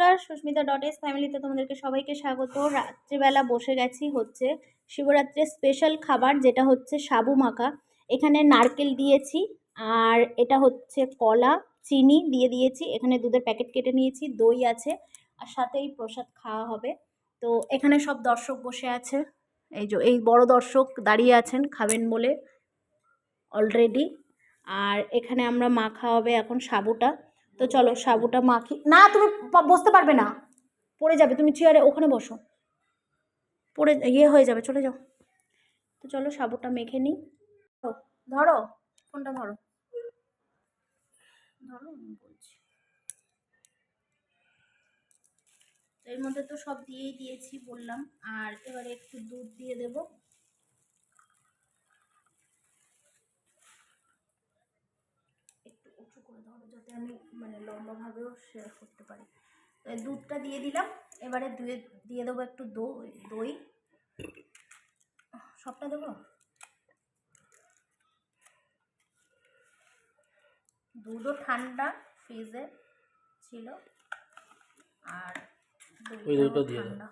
বন্ধুরা, Susmita dot S ফ্যামিলিতে তোমাদেরকে সবাইকে স্বাগত। রাত্রিবেলা বসে গেছি হচ্ছে শিবরাত্রির স্পেশাল খাবার, যেটা হচ্ছে সাবু মাখা। এখানে নারকেল দিয়েছি, আর এটা হচ্ছে কলা, চিনি দিয়ে দিয়েছি। এখানে দুধের প্যাকেট কেটে নিয়েছি, দই আছে, আর সাথেই প্রসাদ খাওয়া হবে। তো এখানে সব দর্শক বসে আছে। এই যে, এই বড় দর্শক দাঁড়িয়ে আছেন, খাবেন বলে অলরেডি আর এখানে আমরা মাখা হবে এখন সাবুটা। তো চলো সাবুটা মাখি না তুমি বসতে পারবে না। পড়ে যাবে তুমি চেয়ারে ওখানে বসো। পড়ে ইয়ে হয়ে যাবে চলে যাও। তো চলো সাবুটা মেখে নিই। ধরো, ফোনটা ধরো। ধরো বলছি। এর মধ্যে তো সব দিয়েই দিয়েছি বললাম আর এবারে একটু দুধ দিয়ে দেবো। উঁচু করে ধরো যাতে আমি মানে লম্বাভাবেও শেয়ার করতে পারি। দুধটা দিয়ে দিলাম এবারে দুয়ে দিয়ে দেবো একটু দই দই। সবটা দেবো? দুধও ঠান্ডা ফ্রিজে ছিল। আর দইটাও। ঠান্ডা।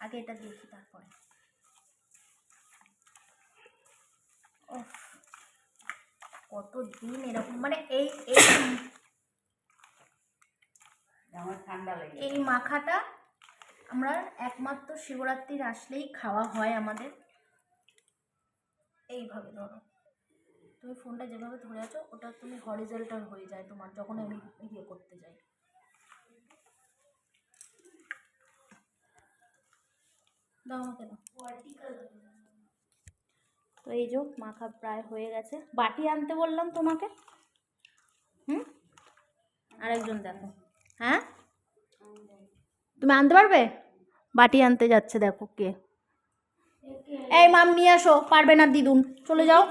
আগে এটা দেখি তারপরে। ওফ কত দিন এরকম? মানে এই এই আমার ঠান্ডা লেগে এই মাখাটা আমরা একমাত্র শিবরাত্রির আসলেই খাওয়া হয় আমাদের। এইভাবে ধরো। তুমি ফোনটা যেভাবে ধরে আছো ওটা তুমি হরিজেন্টাল হয়ে যায় তোমার যখন আমি ইয়ে করতে যাই। দাও আমাকে দাও। তো এই যে মাখা প্রায় হয়ে গেছে। বাটি আনতে বললাম তোমাকে। হুম? আরেকজন দেখো। হ্যাঁ? তুমি আনতে পারবে? বাটি আনতে যাচ্ছে দেখো কে। এই মাম নিয়ে আসো পারবে না দিদুন চলে যাও।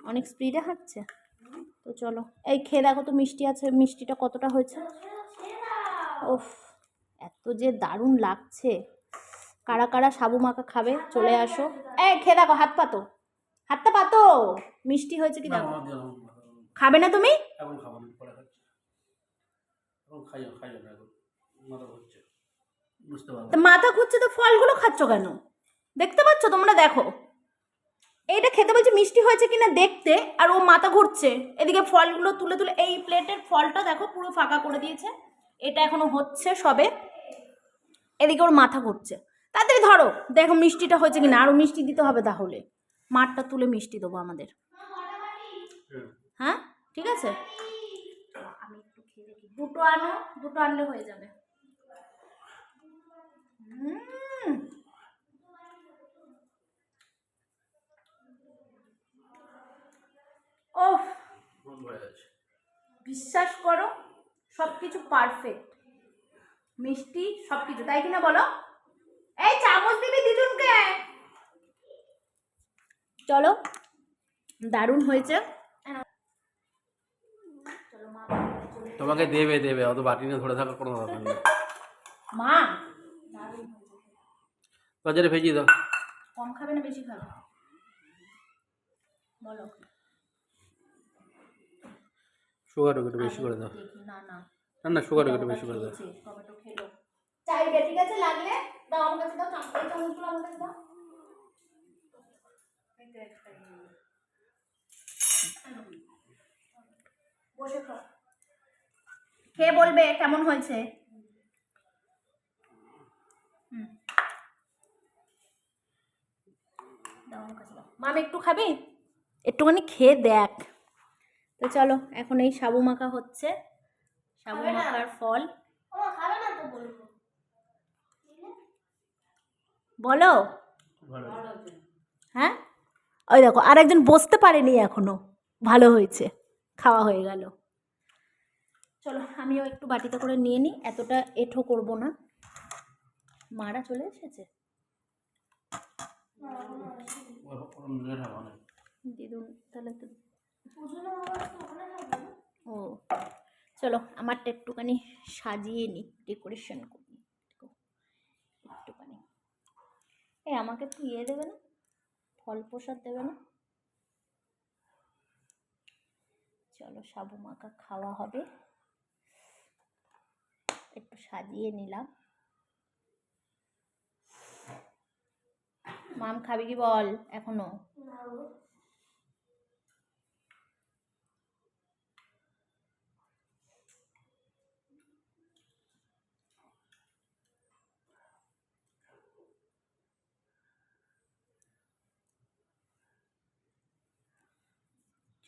অনেক স্পিডে হাঁটছে। তো চলো। এই খেয়ে দেখো তো মিষ্টি আছে মিষ্টিটা কতটা হয়েছে। ওফ এত যে দারুণ লাগছে। কারা কারা সাবু মাখা খাবে চলে আসো। এই খেয়ে দেখো হাত পাতো হাতটা পাতো। মিষ্টি হয়েছে কি দেখো। খাবে না তুমি? মাথা ঘুরছে তো ফলগুলো খাচ্ছ কেন? দেখতে পাচ্ছ তোমরা দেখো। এইটা খেতে বলছে মিষ্টি হয়েছে কিনা দেখতে আর ও মাথা ঘুরছে। এদিকে ফলগুলো তুলে তুলে এই প্লেটের ফলটা দেখো পুরো ফাঁকা করে দিয়েছে। এটা এখনও হচ্ছে সবে। এদিকে ওর মাথা ঘুরছে। তাড়াতাড়ি ধরো। দেখো মিষ্টিটা হয়েছে কিনা। আরও মিষ্টি দিতে হবে তাহলে। মাঠটা তুলে মিষ্টি দেবো আমাদের। হ্যাঁ? ঠিক আছে? দুটো আনো, দুটো আনলে হয়ে যাবে। বিশ্বাস করো সব কিছু পারফেক্ট মিষ্টি সব কিছু তাই কিনা বলো এই চামচ দিবি দিদুনকে চলো দারুণ হয়েছে। তোমাকে দেবে দেবে অত বাটি নিয়ে ধরে থাকার কোনো দরকার নেই। মা! বাজারে ভেজিয়ে দাও। কম খাবে না বেশি খাবে? বলো। সুগার একটু বেশি করে দাও। না না। না না সুগার একটু বেশি করে দাও। টমেটো খেলো। চাইবে ঠিক আছে? লাগলে দাও আমার কাছে দাও চামচ চামচগুলো আমার কাছে দাও। বসে খাও। খেয়ে বলবে? কেমন হয়েছে? মাম একটু খাবি? একটুখানি খেয়ে দেখ। তো চলো এখন এই সাবু মাখা হচ্ছে। সাবু মাখার ফল। বলো। হ্যাঁ? ওই দেখো আর একজন বসতে পারেনি এখনও। ভালো হয়েছে, খাওয়া হয়ে গেল। চলো, আমিও একটু বাটিতে করে নিয়ে নিই, এতটা এঠো করব না। মারা চলে এসেছে? দিদুন, তাহলে তো ও, চলো, আমারটা একটুখানি সাজিয়ে নিই ডেকোরেশন করি। একটুখানি। এই, আমাকে একটু ইয়ে দেবে না? ফল প্রসাদ দেবে না? চলো সাবু মাখা খাওয়া হবে। একটু সাজিয়ে নিলাম। মাম খাবি কি বল এখনও?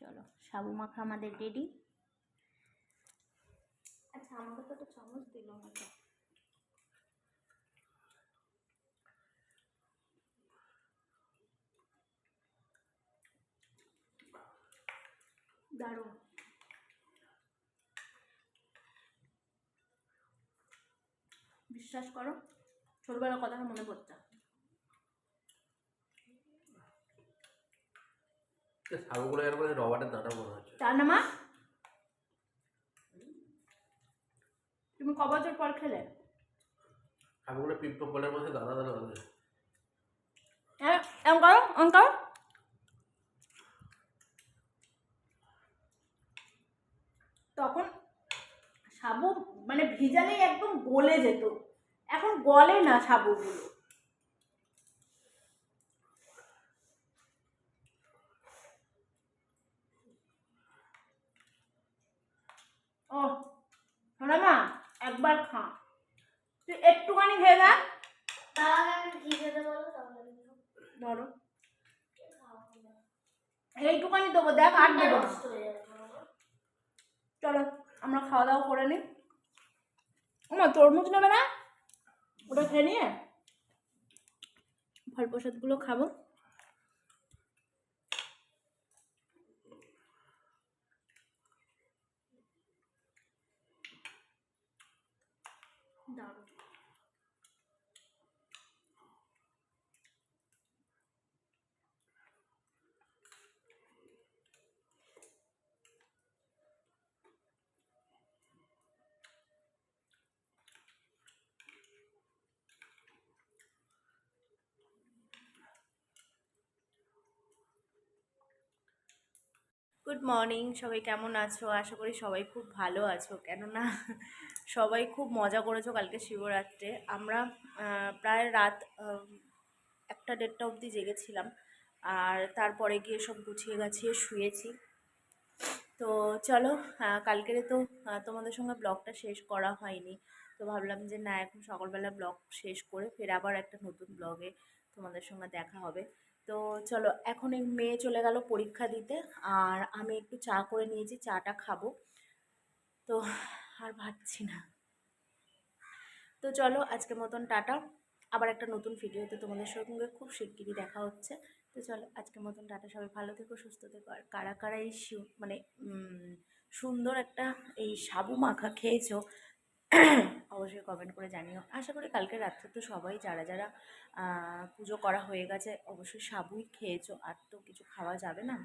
চলো, সাবু মাখা আমাদের রেডি আচ্ছা আমাকে তো একটা চামচ দিল। দারুণ। বিশ্বাস করো, ছোটবেলার কথাটা মনে পড়ছে। এর মধ্যে মনে হচ্ছে। তার না মা তুমি ক বছর পর খেলে। সাবুগুলো পিঁপড়ো বলের মধ্যে দাদা দাদা দাদা হ্যাঁ এম করো এম করো। তখন সাবু মানে ভিজালেই একদম গলে যেত। এখন গলে না সাবুগুলো। ও শোনা মা একবার খা। তুই একটুখানি খেয়ে দেখ ধরো। এইটুখানি দেবো দেখ আর দেবো চলো আমরা খাওয়া দাওয়া করে নিই। আমার তরমুজ নেবে না? ওটা খেয়ে নিয়ে? ফল প্রসাদগুলো খাব। গুড মর্নিং সবাই কেমন আছো? আশা করি সবাই খুব ভালো আছো। কেননা, সবাই খুব মজা করেছ কালকে শিবরাত্রে। আমরা প্রায় রাত একটা দেড়টা অবধি জেগেছিলাম। আর তারপরে গিয়ে সব গুছিয়ে গাছিয়ে শুয়েছি। তো চলো কালকেরে তো তোমাদের সঙ্গে ব্লগটা শেষ করা হয়নি। তো ভাবলাম যে না, এখন সকালবেলা ব্লগ শেষ করে ফের আবার একটা নতুন ব্লগে তোমাদের সঙ্গে দেখা হবে। তো চলো, এখন এই মেয়ে চলে গেল পরীক্ষা দিতে, আর আমি একটু চা করে নিয়েছি, চাটা খাব। তো আর ভাবছি না। তো চলো আজকের মতন টাটা। আবার একটা নতুন ভিডিওতে তোমাদের সঙ্গে খুব শিগগিরই দেখা হচ্ছে। তো চলো আজকের মতন টাটা। সবাই ভালো থেকো, সুস্থ থেকো। আর কারা কারা এই মানে সুন্দর একটা এই সাবু মাখা খেয়েছো অবশ্যই কমেন্ট করে জানিও। আশা করি কালকে রাত্রে তো সবাই যারা যারা পুজো করা হয়ে গেছে, অবশ্যই সাবুই খেয়েছো। আর তো কিছু খাওয়া যাবে না?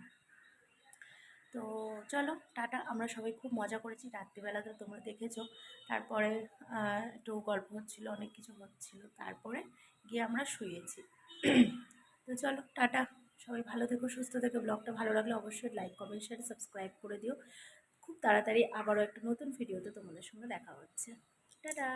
তো চলো, টাটা। আমরা সবাই খুব মজা করেছি। রাত্রিবেলা তো তোমরা দেখেছ। তারপরে একটু গল্প হচ্ছিল, অনেক কিছু হচ্ছিল। তারপরে গিয়ে আমরা শুয়েছি। তো চলো, টাটা। সবাই ভালো থেকো, সুস্থ থেকো। ব্লগটা ভালো লাগলে অবশ্যই লাইক কমেন্ট শেয়ার সাবস্ক্রাইব করে দিও। খুব তাড়াতাড়ি আবারও একটা নতুন ভিডিওতে তোমাদের সঙ্গে দেখা হচ্ছে। টাটা!